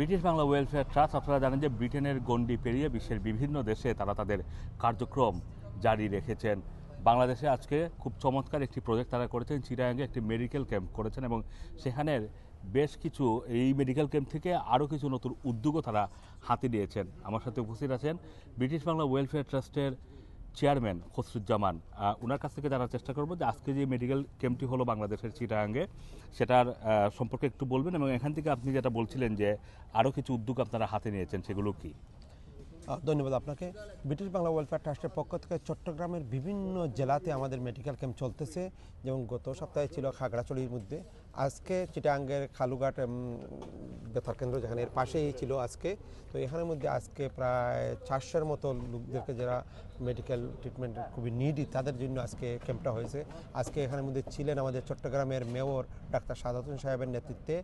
British Bangla welfare trust, আপনারা জানেন যে ব্রিটেনের গণ্ডি পেরিয়ে বিশ্বের বিভিন্ন দেশে তারা তাদের কার্যক্রম জারি রেখেছেন। বাংলাদেশে আজকে খুব চমৎকার একটি প্রজেক্ট তারা করেছেন চিরাঙ্গে একটি মেডিকেল ক্যাম্প করেছেন এবং সেখানের বেশ কিছু, এই মেডিকেল ক্যাম্প থেকে আরও কিছু নতুন উদ্যোগও তারা হাতে নিয়েছেন। আমার সাথে উপস্থিত আছেন ব্রিটিশ বাংলা ওয়েলফেয়ার ট্রাস্টের চেয়ারম্যান খসরুজ্জামান ওনার কাছ থেকে জানার চেষ্টা করব যে আজকে যে মেডিকেল ক্যাম্পটি হলো বাংলাদেশের চিটাগাঙ্গে সেটার সম্পর্কে একটু বলবেন এবং এখান থেকে আপনি যেটা বলছিলেন যে আরও কিছু উদ্যোগ আপনারা হাতে নিয়েছেন, সেগুলো কি? ধন্যবাদ আপনাকে। ব্রিটিশ বাংলা ওয়েলফেয়ার ট্রাস্টের পক্ষ থেকে চট্টগ্রামের বিভিন্ন জেলাতে আমাদের মেডিকেল ক্যাম্প চলতেছে। যেমন গত সপ্তাহে ছিল খাগড়াছড়ির মধ্যে। আজকে চিটাঙ্গের খালুঘাট বেতার কেন্দ্র যেখানে এর পাশেই ছিল আজকে, তো এখানের মধ্যে আজকে প্রায় চারশোর মতো লোকদেরকে যারা মেডিকেল ট্রিটমেন্ট খুবই নিডি তাদের জন্য আজকে ক্যাম্পটা হয়েছে। আজকে এখানের মধ্যে ছিলেন আমাদের চট্টগ্রামের মেয়র ডাক্তার সাদাত হোসেন সাহেবের নেতৃত্বে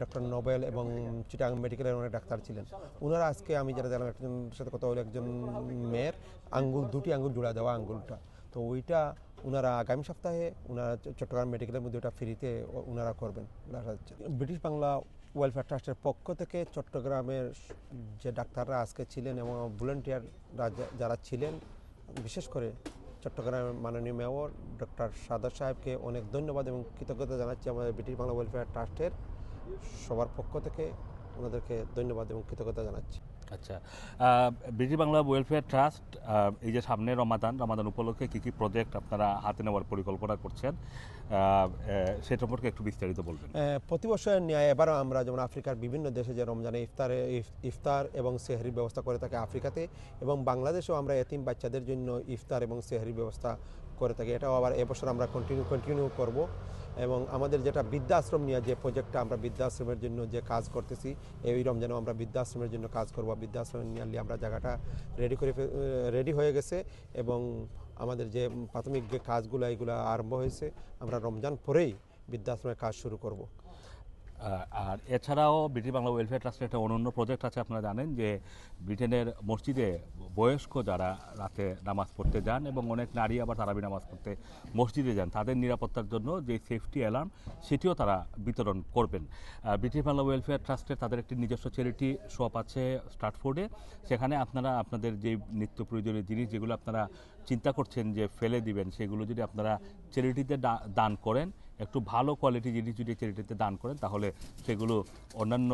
ডক্টর নোবেল এবং চিটাং মেডিকেলের অনেক ডাক্তার ছিলেন। ওনারা আজকে আমি যারা জানলাম একজনের সাথে কথা হলো একজন মেয়ের আঙ্গুল, দুটি আঙ্গুল জোড়া দেওয়া আঙ্গুলটা। তো ওইটা ওনারা আগামী সপ্তাহে ওনারা চট্টগ্রাম মেডিকেলের মধ্যে ওটা ফ্রিতে ওনারা করবেন। ব্রিটিশ বাংলা ওয়েলফেয়ার ট্রাস্টের পক্ষ থেকে চট্টগ্রামের যে ডাক্তাররা আজকে ছিলেন এবং ভলেন্টিয়াররা যারা ছিলেন, বিশেষ করে চট্টগ্রামের মাননীয় মেয়র ডক্টর সাদর সাহেবকে অনেক ধন্যবাদ এবং কৃতজ্ঞতা জানাচ্ছি আমাদের ব্রিটিশ বাংলা ওয়েলফেয়ার ট্রাস্টের সবার পক্ষ থেকে ওনাদেরকে ধন্যবাদ এবং কৃতজ্ঞতা জানাচ্ছি আচ্ছা ব্রিটিশ বাংলা ওয়েলফেয়ার ট্রাস্ট এই যে সামনে রমাদান রমাদান উপলক্ষে কী কী প্রজেক্ট আপনারা হাতে নেওয়ার পরিকল্পনা করছেন সে সম্পর্কে একটু বিস্তারিত বলবেন। আহ, প্রতি বছরের ন্যায় এবারও আমরা যেমন আফ্রিকার বিভিন্ন দেশে যে রমজানে ইফতারে ইফ- ইফতার এবং সেহরির ব্যবস্থা করে থাকে আফ্রিকাতে এবং বাংলাদেশেও আমরা এতিম বাচ্চাদের জন্য ইফতার এবং সেহরির ব্যবস্থা করে থাকি। এটাও আবার এবছর আমরা কন্টিনিউ কন্টিনিউ করব। এবং আমাদের যেটা বৃদ্ধাশ্রম নিয়ে যে প্রজেক্টটা আমরা বৃদ্ধাশ্রমের জন্য যে কাজ করতেছি এই রমজানেও আমরা বৃদ্ধাশ্রমের জন্য কাজ করব। বৃদ্ধাশ্রম নিয়ে আমরা জায়গাটা রেডি করে রেডি হয়ে গেছে এবং আমাদের যে প্রাথমিক যে কাজগুলো এইগুলো আরম্ভ হয়েছে, আমরা রমজান পরেই বৃদ্ধাশ্রমের কাজ শুরু করব। আর এছাড়াও ব্রিটিশ বাংলা ওয়েলফেয়ার ট্রাস্টের একটা অনন্য প্রজেক্ট আছে, আপনারা জানেন যে ব্রিটেনের মসজিদে বয়স্ক যারা রাতে নামাজ পড়তে যান এবং অনেক নারী আবার তারাবি নামাজ পড়তে মসজিদে যান, তাদের নিরাপত্তার জন্য যে সেফটি অ্যালার্ম সেটিও তারা বিতরণ করবেন। ব্রিটিশ বাংলা ওয়েলফেয়ার ট্রাস্টের তাদের একটি নিজস্ব চ্যারিটি শপ আছে স্টার্টফোর্ডে সেখানে আপনারা আপনাদের যে নিত্য প্রয়োজনীয় জিনিস যেগুলো আপনারা চিন্তা করছেন যে ফেলে দিবেন, সেগুলো যদি আপনারা চ্যারিটিতে দান করেন একটু ভালো কোয়ালিটি জিনিস যদি চ্যারিটিতে দান করেন, তাহলে সেগুলো অন্যান্য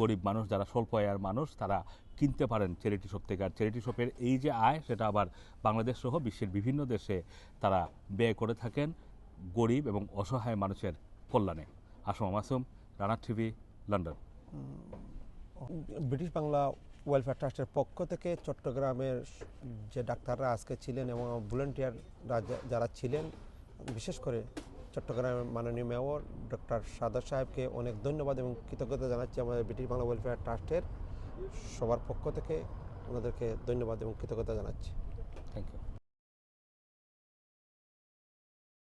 গরিব মানুষ, যারা স্বল্প আয়ের মানুষ, তারা কিনতে পারেন চ্যারিটি শপ থেকে। আর চ্যারিটি শপের এই যে আয়, সেটা আবার বাংলাদেশ সহ বিশ্বের বিভিন্ন দেশে তারা ব্যয় করে থাকেন গরিব এবং অসহায় মানুষের কল্যাণে। Assam Masum, Rana TV, London. British Bangla welfare ট্রাস্টের পক্ষ থেকে চট্টগ্রামের যে ডাক্তাররা আজকে ছিলেন এবং ভলেন্টিয়াররা যারা ছিলেন, বিশেষ করে চট্টগ্রামের মাননীয় মেয়র ডক্টর সাদর সাহেবকে অনেক ধন্যবাদ এবং কৃতজ্ঞতা জানাচ্ছি আমাদের ব্রিটিশ বাংলা ওয়েলফেয়ার ট্রাস্টের সবার পক্ষ থেকে। ওনাদেরকে ধন্যবাদ এবং কৃতজ্ঞতা জানাচ্ছি। Thank you